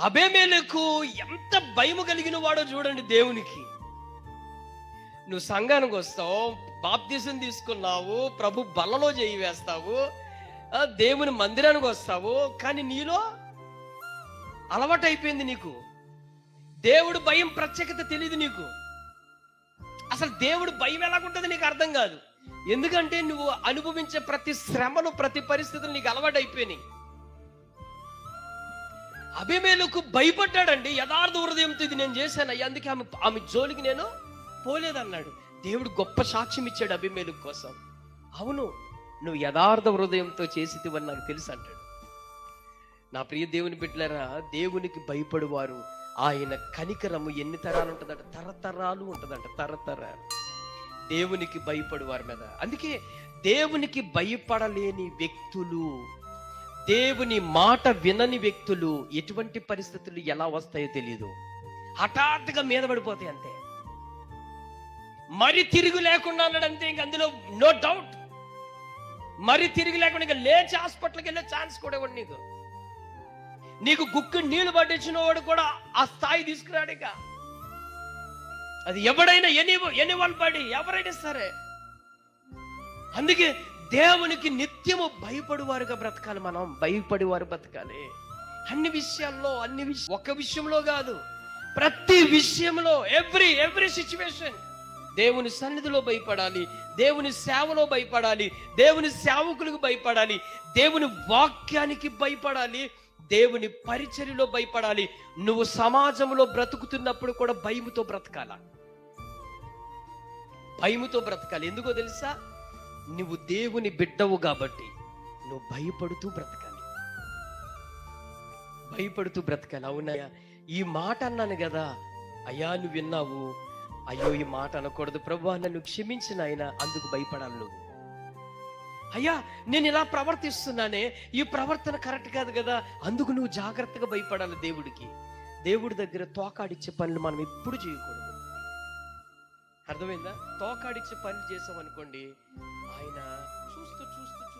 అబేమేలకు ఎంత భయము కలిగిన వాడో చూడండి దేవునికి. నువ్వు సంఘానికి వస్తావు బాప్తిజం తీసుకున్నావు ప్రభు బల్లలో చేయి వేస్తావు దేవుని మందిరానికి వస్తావు కానీ నీలో అలవాటు అయిపోయింది నీకు. దేవుడు భయం ప్రత్యేకత తెలియదు నీకు. అసలు దేవుడు భయం ఎలాగుంటుంది నీకు అర్థం కాదు. ఎందుకంటే నువ్వు అనుభవించే ప్రతి శ్రమను ప్రతి పరిస్థితులు నీకు అలవాటు అయిపోయినాయి అభిమేలకు భయపడ్డాడండి. యథార్థ హృదయంతో ఇది నేను చేశానయ్యా. అందుకే ఆమె ఆమె జోలికి నేను పోలేదన్నాడు. దేవుడు గొప్ప సాక్ష్యం ఇచ్చాడు అభిమేలు కోసం. అవును నువ్వు యథార్థ హృదయంతో చేసేదివని నాకు తెలుసు అంటాడు. నా ప్రియ దేవుని బిడ్డలరా దేవునికి భయపడువారు. ఆయన కనికరము ఎన్ని తరాలు ఉంటుందంట? తరతరాలు ఉంటుందంట. తరతరాలు. దేవునికి భయపడువారి మీద. అందుకే దేవునికి భయపడలేని వ్యక్తులు దేవుని మాట వినని వ్యక్తులు ఎటువంటి పరిస్థితులు ఎలా వస్తాయో తెలియదు హఠాత్తుగా మీద పడిపోతాయి అంతే. మరి తిరుగు లేకుండా అన్నాడంతే ఇంక అందులో నో డౌట్ మరి తిరిగి లేకుండా ఇంకా లేచి హాస్పిటల్కి వెళ్ళే ఛాన్స్ కూడా ఇవ్వండి నీకు. నీకు గుక్కు నీళ్ళు పట్టించిన వాడు కూడా ఆ స్థాయి తీసుకురాడు ఇక. అది ఎవడైనా ఎనీ ఎనీ వన్ బడి ఎవరైనా సరే. అందుకే దేవునికి నిత్యము భయపడువారుగా బ్రతకాలి మనం. భయపడేవారు బ్రతకాలి. అన్ని విషయాల్లో అన్ని విషయం ఒక విషయంలో కాదు. ప్రతి విషయంలో ఎవ్రీ ఎవ్రీ సిచ్యువేషన్. దేవుని సన్నిధిలో భయపడాలి. దేవుని సేవలో భయపడాలి. దేవుని సేవకులకు భయపడాలి. దేవుని వాక్యానికి భయపడాలి. దేవుని పరిచర్యలో భయపడాలి. నువ్వు సమాజంలో బ్రతుకుతున్నప్పుడు కూడా భయముతో బ్రతకాల. భయముతో బ్రతకాలి. ఎందుకో తెలుసా? నువ్వు దేవుని బిడ్డవు కాబట్టి నువ్వు భయపడుతూ బ్రతకాలి. భయపడుతూ బ్రతకాలి. అవునయ్యా ఈ మాట అన్నాను కదా. అయ్యా నువ్వు విన్నావు. అయ్యో ఈ మాట అనకూడదు. ప్రభు నన్ను క్షమించిన ఆయన అందుకు భయపడాలి నువ్వు. అయ్యా నేను ఇలా ప్రవర్తిస్తున్నానే. ఈ ప్రవర్తన కరెక్ట్ కాదు కదా. అందుకు నువ్వు జాగ్రత్తగా భయపడాలి దేవుడికి. దేవుడి దగ్గర తోకాడిచ్చే పనులు మనం ఎప్పుడు చేయకూడదు. అర్థమైందా? తోకాడిచ్చే పనులు చేసామనుకోండి 아이나. 추스트 추스트